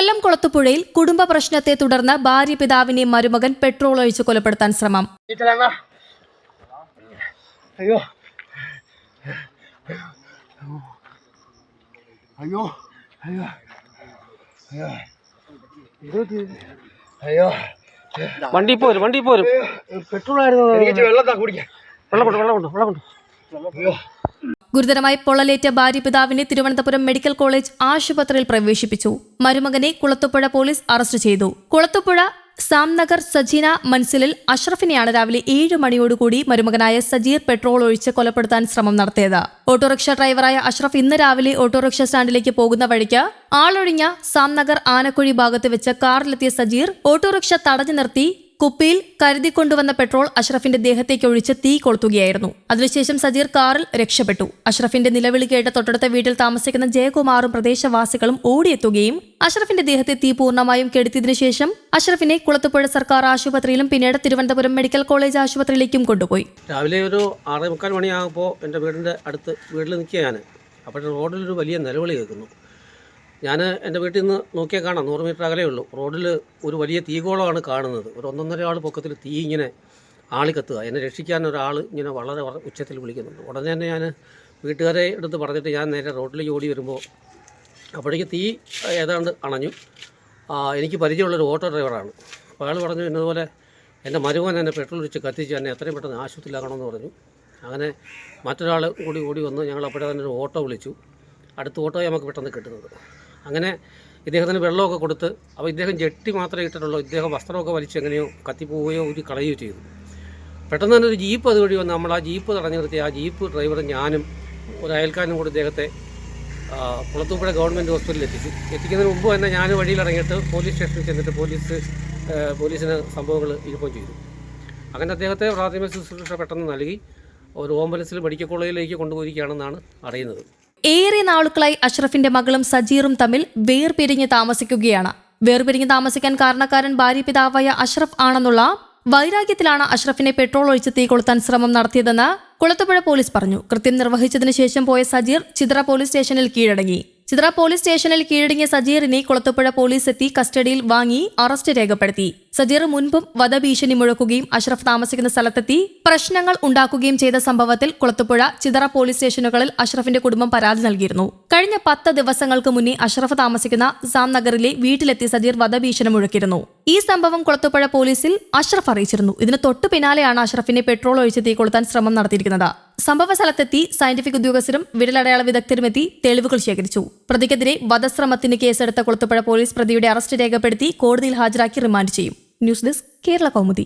കൊല്ലം കുളത്തുപുഴയിൽ കുടുംബ പ്രശ്നത്തെ തുടർന്ന് ഭാര്യ പിതാവിനെ മരുമകൻ പെട്രോൾ ഒഴിച്ച് കൊലപ്പെടുത്താൻ ശ്രമം. അയ്യോ. അയ്യോ. അയ്യോ. അയ്യോ. വണ്ടി പോരും വണ്ടി പോരും. പെട്രോൾ ആയിരുന്നു വെള്ളം വെള്ളം കൊണ്ട് വെള്ളം കൊണ്ട് വെള്ളം കൊണ്ട് അയ്യോ. ഗുരുതരമായി പൊള്ളലേറ്റ ഭാര്യ പിതാവിനെ തിരുവനന്തപുരം മെഡിക്കൽ കോളേജ് ആശുപത്രിയിൽ പ്രവേശിപ്പിച്ചു. മരുമകനെ കുളത്തുപുഴ പോലീസ് അറസ്റ്റ് ചെയ്തു. കുളത്തുപുഴ സാംനഗർ സജീന മൻസിലിൽ അഷ്റഫിനെയാണ് രാവിലെ ഏഴ് മണിയോടുകൂടി മരുമകനായ സജീർ പെട്രോൾ ഒഴിച്ച് കൊലപ്പെടുത്താൻ ശ്രമം നടത്തിയത്. ഓട്ടോറിക്ഷ ഡ്രൈവറായ അഷ്റഫ് ഇന്ന് രാവിലെ ഓട്ടോറിക്ഷ സ്റ്റാൻഡിലേക്ക് പോകുന്ന വഴിക്ക് ആളൊഴിഞ്ഞ സാംനഗർ ആനക്കുഴി ഭാഗത്ത് വെച്ച് കാറിലെത്തിയ സജീർ ഓട്ടോറിക്ഷ തടഞ്ഞു നിർത്തി കുപ്പിയിൽ കരുതിക്കൊണ്ടുവന്ന പെട്രോൾ അഷ്റഫിന്റെ ദേഹത്തേക്ക് ഒഴിച്ച് തീ കൊളുത്തുകയായിരുന്നു. അതിനുശേഷം സജീർ കാറിൽ രക്ഷപ്പെട്ടു. അഷ്റഫിന്റെ നിലവിളി കേട്ട തൊട്ടടുത്ത വീട്ടിൽ താമസിക്കുന്ന ജയകുമാറും പ്രദേശവാസികളും ഓടിയെത്തുകയും അഷ്റഫിന്റെ ദേഹത്തെ തീ പൂർണമായും കെടുത്തിയതിനു ശേഷം അഷ്റഫിനെ കുളത്തുപുഴ സർക്കാർ ആശുപത്രിയിലും പിന്നീട് തിരുവനന്തപുരം മെഡിക്കൽ കോളേജ് ആശുപത്രിയിലേക്കും കൊണ്ടുപോയി. രാവിലെ ഒരു ആറേ മുക്കാൽ മണിയാകുമ്പോൾ എന്റെ വീടിന്റെ അടുത്ത് വീട്ടിൽ നിൽക്കുക ഞാൻ അപ്പോൾ റോഡിലൊരു വലിയ നിലവിളി കേൾക്കുന്നു. ഞാൻ എന്റെ വീട്ടിൽ നിന്ന് നോക്കിയാൽ കാണാം. നൂറ് മീറ്റർ അകലേ ഉള്ളൂ. റോഡിൽ ഒരു വലിയ തീകോളമാണ് കാണുന്നത്. ഒരു ഒന്നൊന്നര ആൾ പൊക്കത്തിൽ തീ ഇങ്ങനെ ആളി കത്തുക എന്നെ രക്ഷിക്കാൻ ഒരാൾ ഇങ്ങനെ വളരെ ഉച്ചത്തിൽ വിളിക്കുന്നുണ്ട്. ഉടനെ തന്നെ ഞാൻ വീട്ടുകാരെ എടുത്ത് പറഞ്ഞിട്ട് ഞാൻ നേരെ റോഡിലേക്ക് ഓടി വരുമ്പോൾ അപ്പോഴേക്ക് തീ ഏതാണ്ട് അണഞ്ഞു. എനിക്ക് പരിചയമുള്ളൊരു ഓട്ടോ ഡ്രൈവറാണ്. അപ്പോൾ അയാൾ പറഞ്ഞു എന്നതുപോലെ എന്റെ മരുവൻ എന്നെ പെട്രോൾ ഒഴിച്ച് കത്തിച്ച് എന്നെ എത്രയും പെട്ടെന്ന് ആശുപത്രിയിലാക്കണമെന്ന് പറഞ്ഞു. അങ്ങനെ മറ്റൊരാൾ കൂടി ഓടി വന്ന് ഞങ്ങൾ അപ്പോഴേ തന്നെ ഒരു ഓട്ടോ വിളിച്ചു. അടുത്ത ഓട്ടോ നമുക്ക് പെട്ടെന്ന് കിട്ടുന്നത്. അങ്ങനെ ഇദ്ദേഹത്തിന് വെള്ളമൊക്കെ കൊടുത്ത് അപ്പോൾ ഇദ്ദേഹം ജെട്ടി മാത്രമേ ഇട്ടിട്ടുള്ളൂ. ഇദ്ദേഹം വസ്ത്രമൊക്കെ വലിച്ച് എങ്ങനെയോ കത്തിപ്പോവുകയോ ഒരു കളയുകയോ ചെയ്തു. പെട്ടെന്ന് തന്നെ ഒരു ജീപ്പ് അതുവഴി വന്ന് നമ്മൾ ആ ജീപ്പ് തടഞ്ഞു നിർത്തി. ആ ജീപ്പ് ഡ്രൈവർ ഞാനും ഒരു അയൽക്കാരനും കൂടി ഇദ്ദേഹത്തെ കുളത്തൂപ്പുഴ ഗവൺമെന്റ് ഹോസ്പിറ്റലിൽ എത്തിച്ചു. എത്തിക്കുന്നതിന് മുമ്പ് തന്നെ ഞാൻ വഴിയിൽ ഇറങ്ങിയിട്ട് പോലീസ് സ്റ്റേഷനിൽ ചെന്നിട്ട് പോലീസ് പോലീസിന് സംഭവങ്ങൾ ഇരിപ്പം ചെയ്തു. അങ്ങനെ അദ്ദേഹത്തെ പ്രാഥമിക ശുശ്രൂഷ പെട്ടെന്ന് നൽകി. ഒരു ഓംബുലൻസിൽ മെഡിക്കൽ കോളേജിലേക്ക് കൊണ്ടുപോയിരിക്കുകയാണെന്നാണ് അറിയുന്നത്. ഏറെ നാളുകളായി അഷ്റഫിന്റെ മകളും സജീറും തമ്മിൽ വേർപിരിഞ്ഞ് താമസിക്കുകയാണ്. വേർപിരിഞ്ഞ് താമസിക്കാൻ കാരണക്കാരൻ ഭാര്യ പിതാവായ അഷ്റഫ് ആണെന്നുള്ള വൈരാഗ്യത്തിലാണ് അഷ്റഫിനെ പെട്രോൾ ഒഴിച്ച് തീ കൊളുത്താൻ ശ്രമം നടത്തിയതെന്ന് കുളത്തുപുഴ പോലീസ് പറഞ്ഞു. കൃത്യം നിർവഹിച്ചതിനു ശേഷം പോയ സജീർ ചിത്ര പോലീസ് സ്റ്റേഷനിൽ കീഴടങ്ങി. ചിത്ര പോലീസ് സ്റ്റേഷനിൽ കീഴടങ്ങിയ സജീറിനെ കുളത്തുപുഴ പോലീസ് എത്തി കസ്റ്റഡിയിൽ വാങ്ങി അറസ്റ്റ് രേഖപ്പെടുത്തി. സജീർ മുൻപും വധഭീഷണി മുഴക്കുകയും അഷ്റഫ് താമസിക്കുന്ന സ്ഥലത്തെത്തി പ്രശ്നങ്ങൾ ഉണ്ടാക്കുകയും ചെയ്ത സംഭവത്തിൽ കുളത്തുപുഴ ചിതറ പോലീസ് സ്റ്റേഷനുകളിൽ അഷ്റഫിന്റെ കുടുംബം പരാതി നൽകിയിരുന്നു. കഴിഞ്ഞ പത്ത് ദിവസങ്ങൾക്ക് മുന്നേ അഷ്റഫ് താമസിക്കുന്ന സാം നഗറിലെ വീട്ടിലെത്തി സജീർ വധഭീഷണി മുഴക്കിയിരുന്നു. ഈ സംഭവം കുളത്തുപുഴ പോലീസിൽ അഷ്റഫ് അറിയിച്ചിരുന്നു. ഇതിന് തൊട്ടു പിന്നാലെയാണ് അഷ്റഫിനെ പെട്രോൾ ഒഴിച്ച് തീ കൊളുത്താൻ ശ്രമം നടത്തിയിരിക്കുന്നത്. സംഭവ സ്ഥലത്തെത്തി സയന്റിഫിക് ഉദ്യോഗസ്ഥരും വിരലടയാള വിദഗ്ധരും എത്തി തെളിവുകൾ ശേഖരിച്ചു. പ്രതിക്കെതിരെ വധശ്രമത്തിന് കേസെടുത്ത കുളത്തുപുഴ പോലീസ് പ്രതിയുടെ അറസ്റ്റ് രേഖപ്പെടുത്തി കോടതിയിൽ ഹാജരാക്കി റിമാൻഡ് ചെയ്യും. News desk Kerala Kaumudi.